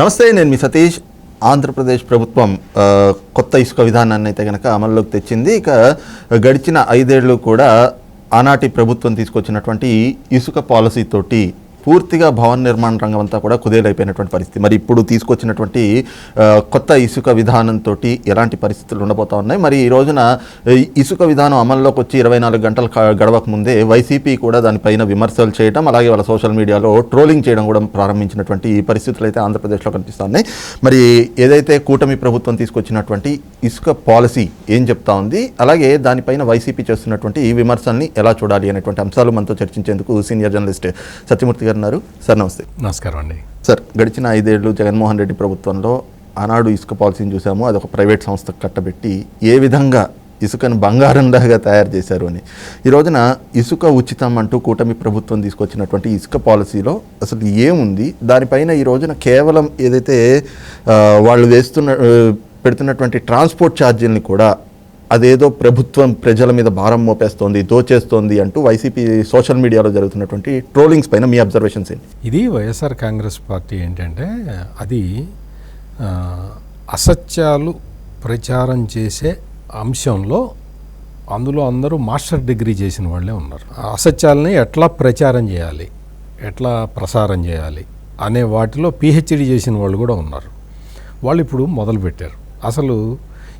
నమస్తే నేను మీ సతీష్. ఆంధ్రప్రదేశ్ ప్రభుత్వం కొత్త ఇసుక విధానాన్ని అయితే కనుక అమల్లోకి తెచ్చింది. ఇక గడిచిన ఐదేళ్ళు కూడా ఆనాటి ప్రభుత్వం తీసుకొచ్చినటువంటి ఇసుక పాలసీ తోటి పూర్తిగా భవన నిర్మాణ రంగం అంతా కూడా కుదేలైపోయినటువంటి పరిస్థితి. మరి ఇప్పుడు తీసుకొచ్చినటువంటి కొత్త ఇసుక విధానంతో ఎలాంటి పరిస్థితులు ఉండబోతా ఉన్నాయి? మరి ఈ రోజున ఈ ఇసుక విధానం అమల్లోకి వచ్చి ఇరవై నాలుగు గంటలు గడవక ముందే వైసీపీ కూడా దానిపైన విమర్శలు చేయడం అలాగే వాళ్ళ సోషల్ మీడియాలో ట్రోలింగ్ చేయడం కూడా ప్రారంభించినటువంటి ఈ పరిస్థితులు అయితే ఆంధ్రప్రదేశ్లో కనిపిస్తున్నాయి. మరి ఏదైతే కూటమి ప్రభుత్వం తీసుకొచ్చినటువంటి ఇసుక పాలసీ ఏం చెప్తా ఉంది? అలాగే దానిపైన వైసీపీ చేస్తున్నటువంటి ఈ విమర్శల్ని ఎలా చూడాలి అనేటువంటి అంశాలు మనతో చర్చించేందుకు సీనియర్ జర్నలిస్ట్ సత్యమూర్తి గారు ఉన్నారు సార్ నమస్తే. నమస్కారం అండి. సార్ గడిచిన ఐదేళ్ళు జగన్మోహన్ రెడ్డి ప్రభుత్వంలో ఆనాడు ఇసుక పాలసీని చూసాము. అది ఒక ప్రైవేట్ సంస్థకు కట్టబెట్టి ఏ విధంగా ఇసుకను బంగారంలాగా తయారు చేశారు అని. ఈ రోజున ఇసుక ఉచితం అంటూ కూటమి ప్రభుత్వం తీసుకొచ్చినటువంటి ఇసుక పాలసీలో అసలు ఏముంది? దానిపైన ఈ రోజున కేవలం ఏదైతే వాళ్ళు వేస్తున్న పెడుతున్నటువంటి ట్రాన్స్పోర్ట్ ఛార్జీలని కూడా అదేదో ప్రభుత్వం ప్రజల మీద భారం మోపేస్తోంది దోచేస్తోంది అంటూ వైసీపీ సోషల్ మీడియాలో జరుగుతున్నటువంటి ట్రోలింగ్స్ పైన మీ అబ్జర్వేషన్స్ ఏంటి? ఇది వైఎస్ఆర్ కాంగ్రెస్ పార్టీ ఏంటంటే అది అసత్యాలు ప్రచారం చేసే అంశంలో అందులో అందరూ మాస్టర్ డిగ్రీ చేసిన వాళ్ళే ఉన్నారు. ఆ అసత్యాలని ఎట్లా ప్రచారం చేయాలి ఎట్లా ప్రసారం చేయాలి అనే వాటిలో పిహెచ్డి చేసిన వాళ్ళు కూడా ఉన్నారు. వాళ్ళు ఇప్పుడు మొదలుపెట్టారు. అసలు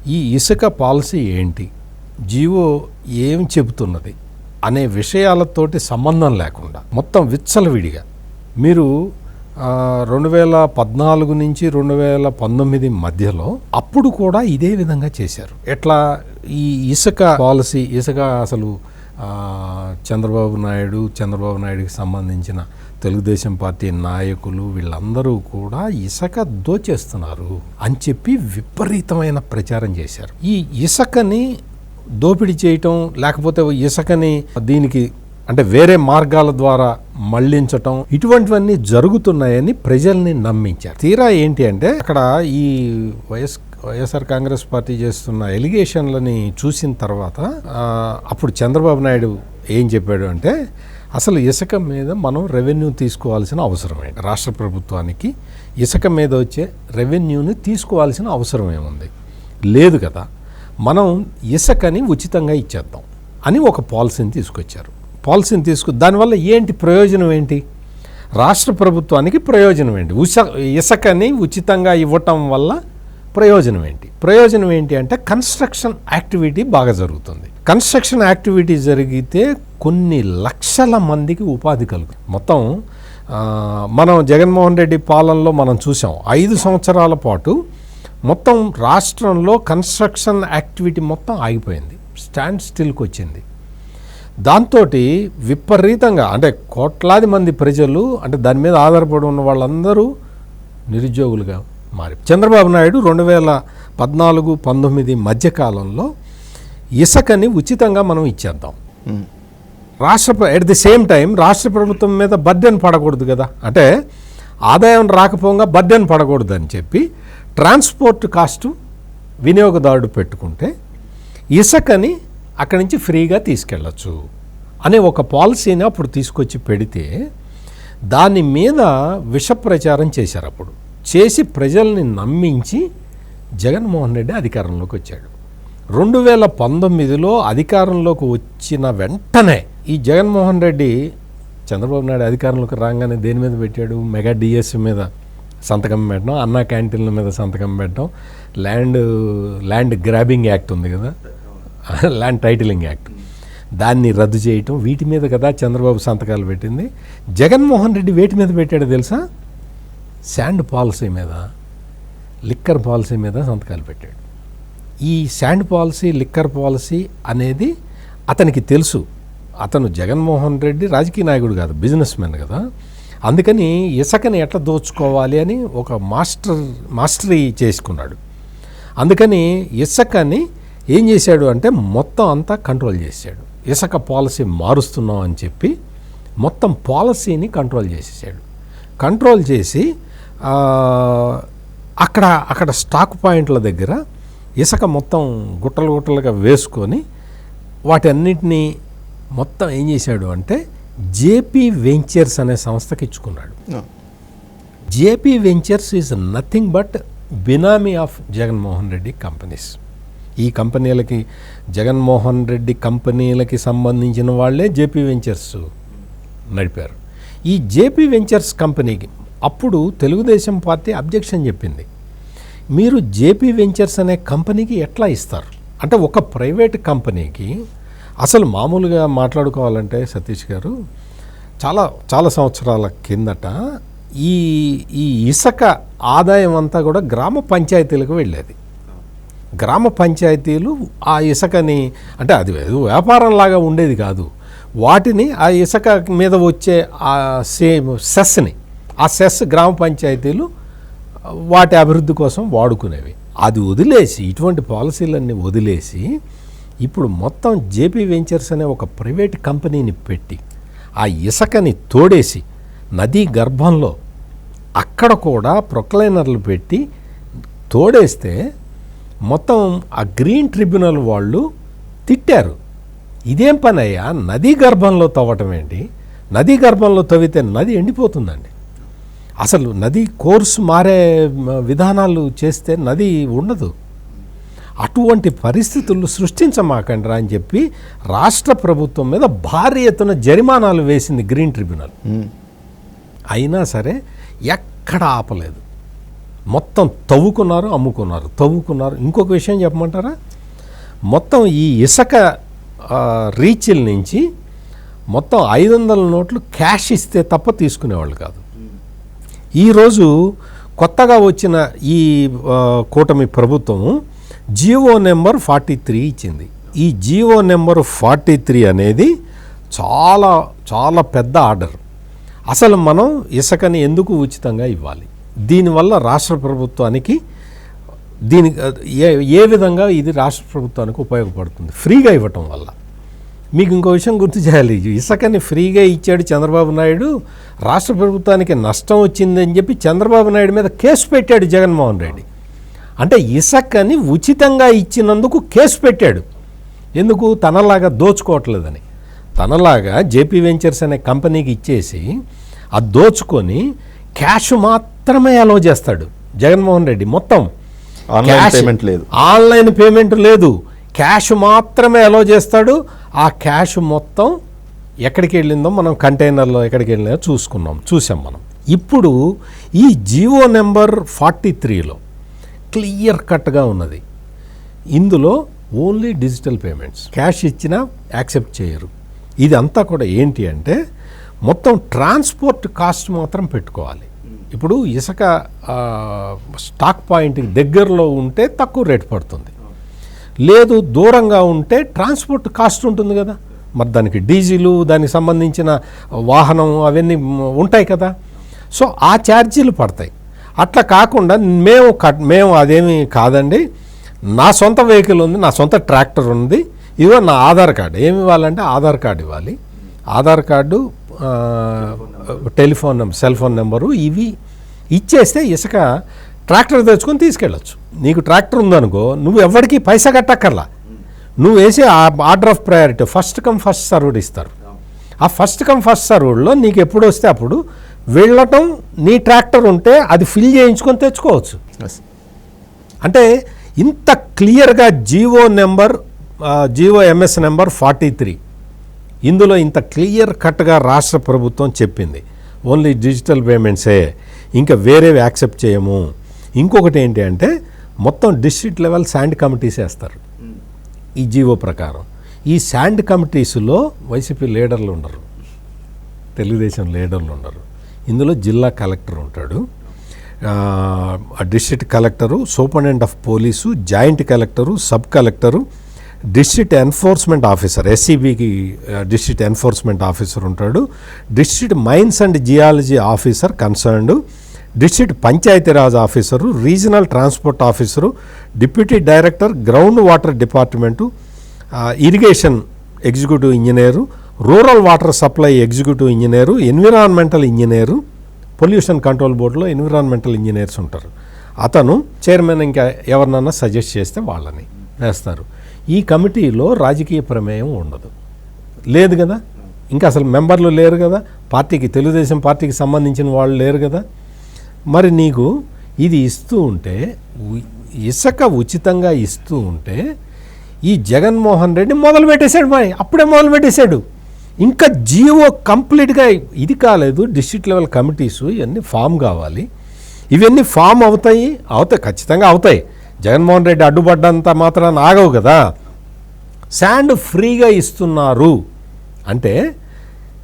ఈ ఇసుక పాలసీ ఏంటి? జీవో ఏం చెబుతున్నది? అనే విషయాలతోటి సంబంధం లేకుండా మొత్తం విచ్చలవిడిగా. మీరు రెండు వేల పద్నాలుగు నుంచి రెండు వేల పంతొమ్మిది మధ్యలో అప్పుడు కూడా ఇదే విధంగా చేశారు. ఎట్లా? ఈ ఇసుక పాలసీ ఇసుక అసలు చంద్రబాబు నాయుడు చంద్రబాబు నాయుడుకి సంబంధించిన తెలుగుదేశం పార్టీ నాయకులు వీళ్ళందరూ కూడా ఇసుక దోచేస్తున్నారు అని చెప్పి విపరీతమైన ప్రచారం చేశారు. ఈ ఇసుకని దోపిడీ చేయటం లేకపోతే ఇసుకని దీనికి అంటే వేరే మార్గాల ద్వారా మళ్ళించటం ఇటువంటివన్నీ జరుగుతున్నాయని ప్రజల్ని నమ్మించారు. తీరా ఏంటి అంటే అక్కడ ఈ వైఎస్ వైఎస్ఆర్ కాంగ్రెస్ పార్టీ చేస్తున్న ఎలిగేషన్లని చూసిన తర్వాత అప్పుడు చంద్రబాబు నాయుడు ఏం చెప్పాడు అంటే అసలు ఇసుక మీద మనం రెవెన్యూ తీసుకోవాల్సిన అవసరం ఏంటి రాష్ట్ర ప్రభుత్వానికి ఇసుక మీద వచ్చే రెవెన్యూని తీసుకోవాల్సిన అవసరం ఏముంది? లేదు కదా. మనం ఇసుకని ఉచితంగా ఇచ్చేద్దాం అని ఒక పాలసీని తీసుకొచ్చారు. పాలసీని తీసుకు దానివల్ల ఏంటి ప్రయోజనం ఏంటి? రాష్ట్ర ప్రభుత్వానికి ప్రయోజనం ఏంటి? ఉస ఇసుకని ఉచితంగా ఇవ్వటం వల్ల ప్రయోజనం ఏంటి? ప్రయోజనం ఏంటి అంటే కన్స్ట్రక్షన్ యాక్టివిటీ బాగా జరుగుతుంది. కన్స్ట్రక్షన్ యాక్టివిటీ జరిగితే కొన్ని లక్షల మందికి ఉపాధి కలుగు మొత్తం మనం జగన్మోహన్ రెడ్డి పాలనలో మనం చూసాం. ఐదు సంవత్సరాల పాటు మొత్తం రాష్ట్రంలో కన్స్ట్రక్షన్ యాక్టివిటీ మొత్తం ఆగిపోయింది. స్టాండ్ స్టిల్కి వచ్చింది. దాంతో విపరీతంగా అంటే కోట్లాది మంది ప్రజలు అంటే దాని మీద ఆధారపడి ఉన్న వాళ్ళందరూ నిరుద్యోగులుగా మారి చంద్రబాబు నాయుడు రెండు వేల పద్నాలుగు పంతొమ్మిది మధ్యకాలంలో ఇసుకని ఉచితంగా మనం ఇచ్చేద్దాం. రాష్ట్ర ఎట్ ది సేమ్ టైం రాష్ట్ర ప్రభుత్వం మీద బర్డెన్ పడకూడదు కదా. అంటే ఆదాయం రాకపోగా బర్డెన్ పడకూడదు అని చెప్పి ట్రాన్స్పోర్ట్ కాస్టు వినియోగదారుడు పెట్టుకుంటే ఇసుకని అక్కడి నుంచి ఫ్రీగా తీసుకెళ్ళచ్చు అనే ఒక పాలసీని అప్పుడు తీసుకొచ్చి పెడితే దాని మీద విష ప్రచారం చేశారు అప్పుడు. చేసి ప్రజల్ని నమ్మించి జగన్మోహన్ రెడ్డి అధికారంలోకి వచ్చాడు. రెండు వేల పంతొమ్మిదిలో అధికారంలోకి వచ్చిన వెంటనే ఈ జగన్మోహన్ రెడ్డి చంద్రబాబు నాయుడు అధికారంలోకి రాగానే దేని మీద పెట్టాడు? మెగా డిఎస్ మీద సంతకం పెట్టడం అన్నా క్యాంటీన్ల మీద సంతకం పెట్టడం ల్యాండ్ ల్యాండ్ గ్రాబింగ్ యాక్ట్ ఉంది కదా? Land titling act. దాన్ని రద్దు చేయటం వీటి మీద కదా చంద్రబాబు సంతకాలు పెట్టింది. జగన్మోహన్ రెడ్డి వేటి మీద పెట్టాడో తెలుసా? శాండ్ పాలసీ మీద లిక్కర్ పాలసీ మీద సంతకాలు పెట్టాడు. ఈ శాండ్ పాలసీ లిక్కర్ పాలసీ అనేది అతనికి తెలుసు. అతను జగన్మోహన్ రెడ్డి రాజకీయ నాయకుడు కాదు బిజినెస్ మ్యాన్ కదా. అందుకని ఇసుకని ఎట్లా దోచుకోవాలి అని ఒక మాస్టర్ మాస్టరీ చేసుకున్నాడు. అందుకని ఇసుకని ఏం చేశాడు అంటే మొత్తం అంతా కంట్రోల్ చేశాడు. ఇసుక పాలసీ మారుస్తున్నాం అని చెప్పి మొత్తం పాలసీని కంట్రోల్ చేసేసాడు. కంట్రోల్ చేసి అక్కడ అక్కడ స్టాక్ పాయింట్ల దగ్గర ఇసుక మొత్తం గుట్టలు గుట్టలుగా వేసుకొని వాటన్నిటినీ మొత్తం ఏం చేశాడు అంటే జేపీ వెంచర్స్ అనే సంస్థకి ఇచ్చుకున్నాడు. JP ventures is nothing but benami of Jaganmohan Reddy companies. ఈ కంపెనీలకి జగన్మోహన్ రెడ్డి కంపెనీలకి సంబంధించిన వాళ్ళే జేపీ వెంచర్స్ నడిపారు. ఈ జేపీ వెంచర్స్ కంపెనీకి అప్పుడు తెలుగుదేశం పార్టీ అబ్జెక్షన్ చెప్పింది. మీరు జేపీ వెంచర్స్ అనే కంపెనీకి ఎట్లా ఇస్తారు? అంటే ఒక ప్రైవేట్ కంపెనీకి అసలు మామూలుగా మాట్లాడుకోవాలంటే సతీష్ గారు చాలా చాలా సంవత్సరాల కిందట ఈ ఈ ఇసుక ఆదాయం అంతా కూడా గ్రామ పంచాయతీలకు వెళ్ళేది. గ్రామ పంచాయతీలు ఆ ఇసుకని అంటే అది వ్యాపారంలాగా వ్యాపారం లాగా ఉండేది కాదు. వాటిని ఆ ఇసుక మీద వచ్చే ఆ సేమ్ సెస్ని ఆ సెస్ గ్రామ పంచాయతీలు వాటి అభివృద్ధి కోసం వాడుకునేవి. అది వదిలేసి ఇటువంటి పాలసీలన్నీ వదిలేసి ఇప్పుడు మొత్తం జేపీ వెంచర్స్ అనే ఒక ప్రైవేట్ కంపెనీని పెట్టి ఆ ఇసుకని తోడేసి నదీ గర్భంలో అక్కడ కూడా ప్రొక్లైనర్లు పెట్టి తోడేస్తే మొత్తం ఆ గ్రీన్ ట్రిబ్యునల్ వాళ్ళు తిట్టారు. ఇదేం పని అయ్యా నదీ గర్భంలో తవ్వటం ఏంటి? నదీ గర్భంలో తవ్వితే నది ఎండిపోతుందండి. అసలు నది కోర్సు మారే విధానాలు చేస్తే నది ఉండదు. అటువంటి పరిస్థితులు సృష్టించమాకండి రా అని చెప్పి రాష్ట్ర ప్రభుత్వం మీద భారీ ఎత్తున జరిమానాలు వేసింది గ్రీన్ ట్రిబ్యునల్. అయినా సరే ఎక్కడ ఆపలేదు. మొత్తం తవ్వుకున్నారు అమ్ముకున్నారు. తవ్వుకున్నారు. ఇంకొక విషయం చెప్పమంటారా? మొత్తం ఈ ఇసుక రీచిల్ నుంచి మొత్తం ఐదు వందల నోట్లు క్యాష్ ఇస్తే తప్ప తీసుకునేవాళ్ళు కాదు. ఈరోజు కొత్తగా వచ్చిన ఈ కూటమి ప్రభుత్వం జియో నెంబర్ ఫార్టీ త్రీ ఇచ్చింది. ఈ జియో నెంబర్ ఫార్టీ త్రీ అనేది చాలా చాలా పెద్ద ఆర్డర్. అసలు మనం ఇసుకని ఎందుకు ఉచితంగా ఇవ్వాలి? దీనివల్ల రాష్ట్ర ప్రభుత్వానికి దీని ఏ ఏ విధంగా ఇది రాష్ట్ర ప్రభుత్వానికి ఉపయోగపడుతుంది? ఫ్రీగా ఇవ్వటం వల్ల. మీకు ఇంకో విషయం గుర్తు చేయాలి. ఇసుకని ఫ్రీగా ఇచ్చాడు చంద్రబాబు నాయుడు. రాష్ట్ర ప్రభుత్వానికి నష్టం వచ్చిందని చెప్పి చంద్రబాబు నాయుడు మీద కేసు పెట్టాడు జగన్మోహన్ రెడ్డి. అంటే ఇసుకని ఉచితంగా ఇచ్చినందుకు కేసు పెట్టాడు. ఎందుకు? తనలాగా దోచుకోవట్లేదని. తనలాగా జేపీ వెంచర్స్ అనే కంపెనీకి ఇచ్చేసి అది దోచుకొని క్యాష్ మాత్రమే అలో చేస్తాడు జగన్మోహన్ రెడ్డి మొత్తం. ఆన్లైన్ పేమెంట్ లేదు. ఆన్లైన్ పేమెంట్ లేదు. క్యాష్ మాత్రమే అలో చేస్తాడు. ఆ క్యాష్ మొత్తం ఎక్కడికి వెళ్ళిందో మనం కంటైనర్లో ఎక్కడికి వెళ్ళిందో చూసుకున్నాం చూసాం మనం. ఇప్పుడు ఈ జియో నెంబర్ ఫార్టీ త్రీలో క్లియర్ కట్గా ఉన్నది. ఇందులో ఓన్లీ డిజిటల్ పేమెంట్స్. క్యాష్ ఇచ్చినా యాక్సెప్ట్ చేయరు. ఇది అంతా కూడా ఏంటి అంటే మొత్తం ట్రాన్స్పోర్ట్ కాస్ట్ మాత్రం పెట్టుకోవాలి. ఇప్పుడు ఇసుక స్టాక్ పాయింట్కి దగ్గరలో ఉంటే తక్కువ రేటు పడుతుంది. లేదు దూరంగా ఉంటే ట్రాన్స్పోర్ట్ కాస్ట్ ఉంటుంది కదా. మరి దానికి డీజిలు దానికి సంబంధించిన వాహనం అవన్నీ ఉంటాయి కదా. సో ఆ ఛార్జీలు పడతాయి. అట్లా కాకుండా మేము కట్ మేము అదేమి కాదండి. నా సొంత వెహికల్ ఉంది నా సొంత ట్రాక్టర్ ఉంది. ఇవో నా ఆధార్ కార్డు. ఏమి ఇవ్వాలంటే ఆధార్ కార్డు ఇవ్వాలి. Aadhaar card telephone number cell phone number ఇవి ఇచ్చేస్తే ఇసుక ట్రాక్టర్ తెచ్చుకొని తీసుకెళ్ళొచ్చు. నీకు ట్రాక్టర్ ఉందనుకో నువ్వు ఎవరికి పైసా కట్టక్కర్లా. నువ్వు వేసే order of priority first come first served ఇస్తారు. ఆ ఫస్ట్ కమ్ ఫస్ట్ సర్వ్డ్లో నీకు ఎప్పుడు వస్తే అప్పుడు వెళ్ళటం నీ ట్రాక్టర్ ఉంటే అది ఫిల్ చేయించుకొని తెచ్చుకోవచ్చు. అంటే ఇంత క్లియర్గా GO number GO MS number forty three. ఇందులో ఇంత క్లియర్ కట్గా రాష్ట్ర ప్రభుత్వం చెప్పింది. ఓన్లీ డిజిటల్ పేమెంట్సే. ఇంకా వేరేవి యాక్సెప్ట్ చేయము. ఇంకొకటి ఏంటి అంటే మొత్తం డిస్ట్రిక్ట్ లెవెల్ శాండ్ కమిటీస్ వేస్తారు. ఈ జీవో ప్రకారం. ఈ శాండ్ కమిటీస్లో వైసీపీ లీడర్లు ఉండరు. తెలుగుదేశం లీడర్లు ఉండరు. ఇందులో జిల్లా కలెక్టర్ ఉంటాడు. District collector superintendent of police joint collector sub collector district enforcement officer ఎస్సీబీకి district enforcement officer ఉంటాడు. District mines and geology officer concerned. District Panchayatiraj officer regional transport officer deputy director ground water department irrigation executive engineer rural water supply executive engineer environmental engineer pollution control బోర్డులో environmental engineers ఉంటారు. అతను chairman ఇంకా ఎవరినన్నా suggest చేస్తే వాళ్ళని వేస్తారు. ఈ కమిటీలో రాజకీయ ప్రమేయం ఉండదు. లేదు కదా? ఇంకా అసలు మెంబర్లు లేరు కదా? పార్టీకి తెలుగుదేశం పార్టీకి సంబంధించిన వాళ్ళు లేరు కదా? మరి నీకు ఇది ఇస్తూ ఉంటే ఇసుక ఉచితంగా ఇస్తూ ఉంటే ఈ జగన్మోహన్ రెడ్డి మొదలు పెట్టేశాడు మరి. అప్పుడే మొదలు పెట్టేశాడు ఇంకా జియో కంప్లీట్గా ఇది కాలేదు. డిస్ట్రిక్ట్ లెవెల్ కమిటీస్ ఇవన్నీ ఫామ్ కావాలి. ఇవన్నీ ఫామ్ అవుతాయి. అవుతాయి. ఖచ్చితంగా అవుతాయి. జగన్మోహన్ రెడ్డి అడ్డుపడ్డంత మాత్రాన్ని ఆగవు కదా. శాండ్ ఫ్రీగా ఇస్తున్నారు. అంటే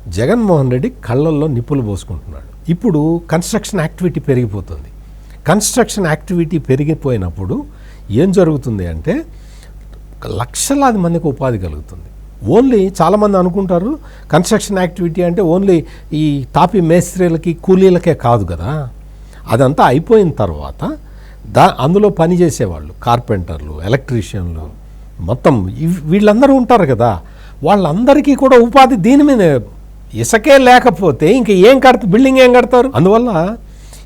జగన్మోహన్ రెడ్డి కళ్ళల్లో నిప్పులు పోసుకుంటున్నాడు. ఇప్పుడు కన్స్ట్రక్షన్ యాక్టివిటీ పెరిగిపోతుంది. కన్స్ట్రక్షన్ యాక్టివిటీ పెరిగిపోయినప్పుడు ఏం జరుగుతుంది అంటే లక్షలాది మందికి ఉపాధి కలుగుతుంది. ఓన్లీ చాలామంది అనుకుంటారు కన్స్ట్రక్షన్ యాక్టివిటీ అంటే ఓన్లీ ఈ తాపి మేస్త్రీలకి కూలీలకే కాదు కదా. అదంతా అయిపోయిన తర్వాత దా అందులో పనిచేసేవాళ్ళు కార్పెంటర్లు ఎలక్ట్రీషియన్లు మొత్తం వీళ్ళందరూ ఉంటారు కదా. వాళ్ళందరికీ కూడా ఉపాధి దీని మీద ఇసుకే లేకపోతే ఇంక ఏం కడత బిల్డింగ్ ఏం కడతారు? అందువల్ల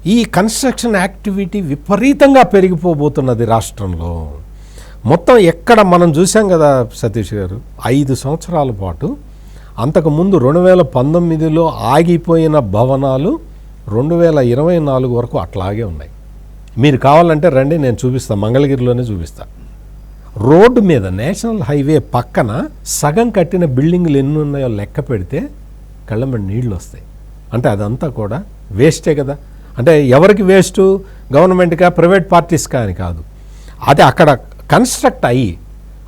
ఈ కన్స్ట్రక్షన్ యాక్టివిటీ విపరీతంగా పెరిగిపోబోతున్నది రాష్ట్రంలో. మొత్తం ఎక్కడ మనం చూసాం కదా సతీష్ గారు ఐదు సంవత్సరాల పాటు అంతకుముందు రెండు వేల పంతొమ్మిదిలో ఆగిపోయిన భవనాలు రెండు వేల ఇరవై నాలుగు వరకు అట్లాగే ఉన్నాయి. మీరు కావాలంటే రండి నేను చూపిస్తాను మంగళగిరిలోనే చూపిస్తా. రోడ్డు మీద నేషనల్ హైవే పక్కన సగం కట్టిన బిల్డింగ్లు ఎన్ని ఉన్నాయో లెక్క పెడితే కళ్ళమ్మడి నీళ్ళు వస్తాయి. అంటే అదంతా కూడా వేస్టే కదా? అంటే ఎవరికి వేస్ట్ గవర్నమెంట్గా ప్రైవేట్ పార్టీస్కా అని కాదు. అది అక్కడ కన్స్ట్రక్ట్ అయ్యి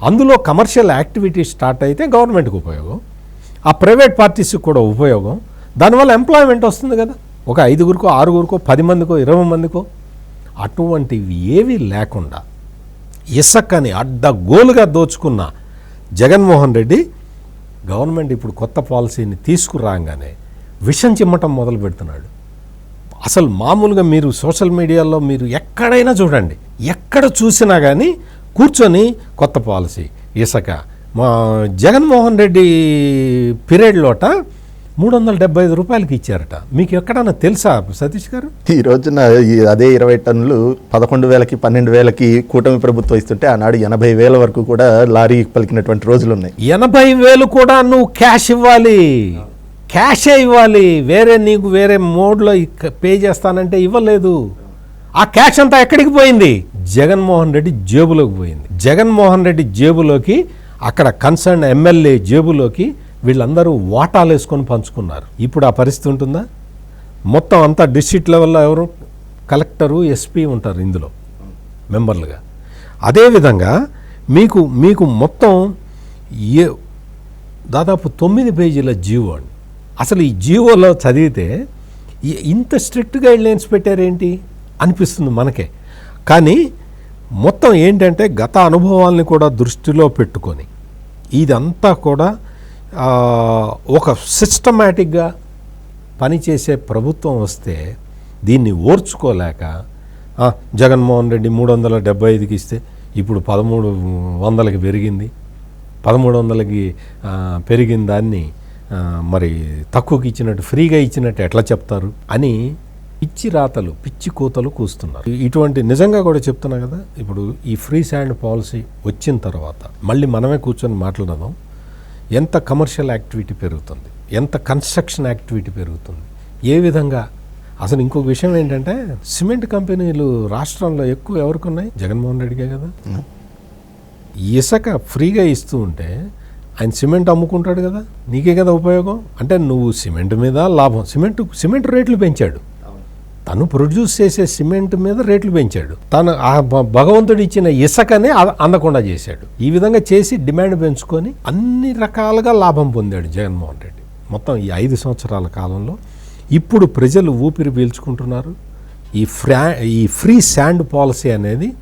అందులో కమర్షియల్ యాక్టివిటీ స్టార్ట్ అయితే గవర్నమెంట్కి ఉపయోగం. ఆ ప్రైవేట్ పార్టీస్కి కూడా ఉపయోగం. దానివల్ల ఎంప్లాయ్మెంట్ వస్తుంది కదా? ఒక ఐదుగురికో ఆరుగురికో పది మందికో ఇరవై మందికో. అటువంటివి ఏవి లేకుండా ఇసక్కని అడ్డగోలుగా దోచుకున్న జగన్మోహన్ రెడ్డి గవర్నమెంట్ ఇప్పుడు కొత్త పాలసీని తీసుకురాగానే విషం చిమ్మటం మొదలు పెడుతున్నాడు. అసలు మామూలుగా మీరు సోషల్ మీడియాలో మీరు ఎక్కడైనా చూడండి. ఎక్కడ చూసినా కానీ కూర్చొని కొత్త పాలసీ. ఇసక మా జగన్మోహన్ రెడ్డి పీరియడ్లోట మూడు వందల డెబ్బై ఐదు రూపాయలకి ఇచ్చారట. మీకు ఎక్కడన్నా తెలుసా సతీష్ గారు? ఈ రోజున అదే ఇరవై టన్నులు పదకొండు వేలకి పన్నెండు వేలకి కూటమి ప్రభుత్వం ఇస్తుంటే ఆనాడు ఎనభై వేల వరకు కూడా లారీ పలికినటువంటి రోజులు ఉన్నాయి. ఎనభై వేలు కూడా నువ్వు క్యాష్ ఇవ్వాలి. క్యాషే ఇవ్వాలి. వేరే నీకు వేరే మోడ్లో పే చేస్తానంటే ఇవ్వలేదు. ఆ క్యాష్ అంతా ఎక్కడికి పోయింది? జగన్మోహన్ రెడ్డి జేబులోకి పోయింది. జగన్మోహన్ రెడ్డి జేబులోకి అక్కడ కన్సర్న్ ఎమ్మెల్యే జేబులోకి వీళ్ళందరూ వాటాలు వేసుకొని పంచుకున్నారు. ఇప్పుడు ఆ పరిస్థితి ఉంటుందా? మొత్తం అంతా డిస్ట్రిక్ట్ లెవెల్లో ఎవరు? కలెక్టరు ఎస్పీ ఉంటారు ఇందులో మెంబర్లుగా. అదేవిధంగా మీకు మీకు మొత్తం ఏ దాదాపు తొమ్మిది పేజీల జీవో అండి. అసలు ఈ జీవోలో చదివితే ఇంత స్ట్రిక్ట్ గైడ్లైన్స్ పెట్టారేంటి? అనిపిస్తుంది మనకే. కానీ మొత్తం ఏంటంటే గత అనుభవాల్ని కూడా దృష్టిలో పెట్టుకొని ఇదంతా కూడా ఒక సిస్టమేటిక్గా పనిచేసే ప్రభుత్వం వస్తే దీన్ని ఓర్చుకోలేక జగన్మోహన్ రెడ్డి మూడు వందల డెబ్బై ఐదుకి ఇస్తే ఇప్పుడు పదమూడు వందలకి పెరిగింది. పదమూడు వందలకి పెరిగిన దాన్ని మరి తక్కువకి ఇచ్చినట్టు ఫ్రీగా ఇచ్చినట్టు ఎట్లా చెప్తారు అని పిచ్చి రాతలు పిచ్చి కూతలు కూస్తున్నారు. ఇటువంటి నిజంగా కూడా చెప్తున్నా కదా ఇప్పుడు ఈ ఫ్రీ శాండ్ పాలసీ వచ్చిన తర్వాత మళ్ళీ మనమే కూర్చొని మాట్లాడదాం. ఎంత కమర్షియల్ యాక్టివిటీ పెరుగుతుంది? ఎంత కన్స్ట్రక్షన్ యాక్టివిటీ పెరుగుతుంది? ఏ విధంగా? అసలు ఇంకొక విషయం ఏంటంటే సిమెంట్ కంపెనీలు రాష్ట్రంలో ఎక్కువ ఎవరికి ఉన్నాయి జగన్మోహన్ రెడ్డికే కదా. ఇసుక ఫ్రీగా ఇస్తూ ఉంటే ఆయన సిమెంట్ అమ్ముకుంటాడు కదా. నీకే కదా ఉపయోగం? అంటే నువ్వు సిమెంట్ మీద లాభం. సిమెంట్ సిమెంట్ రేట్లు పెంచాడు. తను ప్రొడ్యూస్ చేసే సిమెంట్ మీద రేట్లు పెంచాడు. తను ఆ భ- భగవంతుడు ఇచ్చిన ఇసుకనే అందకుండా చేశాడు. ఈ విధంగా చేసి డిమాండ్ పెంచుకొని అన్ని రకాలుగా లాభం పొందాడు జగన్మోహన్ రెడ్డి. మొత్తం ఈ ఐదు సంవత్సరాల కాలంలో ఇప్పుడు ప్రజలు ఊపిరి పీల్చుకుంటున్నారు. ఈ ఫ్రా ఈ ఫ్రీ శాండ్ పాలసీ అనేది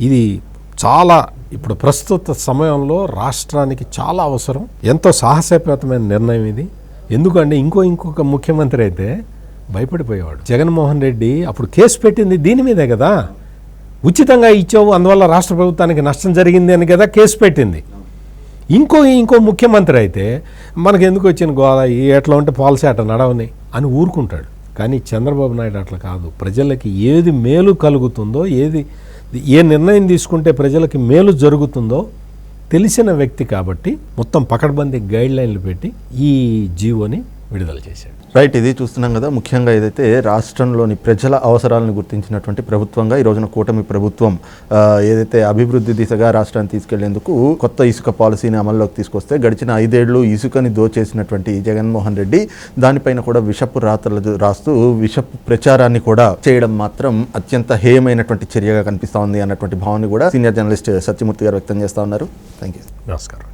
ఇది చాలా ఇప్పుడు ప్రస్తుత సమయంలో రాష్ట్రానికి చాలా అవసరం. ఎంతో సాహసోపేతమైన నిర్ణయం ఇది. ఎందుకంటే ఇంకో ఇంకొక ముఖ్యమంత్రి అయితే భయపడిపోయేవాడు. జగన్మోహన్ రెడ్డి అప్పుడు కేసు పెట్టింది దీని మీదే కదా? ఉచితంగా ఇచ్చావు అందువల్ల రాష్ట్ర ప్రభుత్వానికి నష్టం జరిగింది అని కదా కేసు పెట్టింది. ఇంకో ఇంకో ముఖ్యమంత్రి అయితే మనకు ఎందుకు వచ్చిన గోద ఎట్లా ఉంటే పాలసీ అట నడవని అని ఊరుకుంటాడు. కానీ చంద్రబాబు నాయుడు అట్లా కాదు. ప్రజలకి ఏది మేలు కలుగుతుందో ఏది ఏ నిర్ణయం తీసుకుంటే ప్రజలకి మేలు జరుగుతుందో తెలిసిన వ్యక్తి కాబట్టి మొత్తం పకడ్బందీ గైడ్ లైన్లు పెట్టి ఈ జీవోని విడుదల చేశాడు. రైట్ ఇది చూస్తున్నాం కదా ముఖ్యంగా ఏదైతే రాష్ట్రంలోని ప్రజల అవసరాలను గుర్తించినటువంటి ప్రభుత్వంగా ఈ రోజున కూటమి ప్రభుత్వం ఏదైతే అభివృద్ధి దిశగా రాష్ట్రాన్ని తీసుకెళ్ళేందుకు కొత్త ఇసుక పాలసీని అమల్లోకి తీసుకొస్తే గడిచిన ఐదేళ్ళు ఇసుకని దోచేసినటువంటి జగన్మోహన్ రెడ్డి దానిపైన కూడా విషపు రాతలు రాస్తూ విషపు ప్రచారాన్ని కూడా చేయడం మాత్రం అత్యంత హేయమైనటువంటి చర్యగా కనిపిస్తా ఉంది అన్నటువంటి భావాన్ని కూడా సీనియర్ జర్నలిస్ట్ సత్యమూర్తి గారు వ్యక్తం చేస్తా ఉన్నారు. థ్యాంక్ యూ నమస్కారం.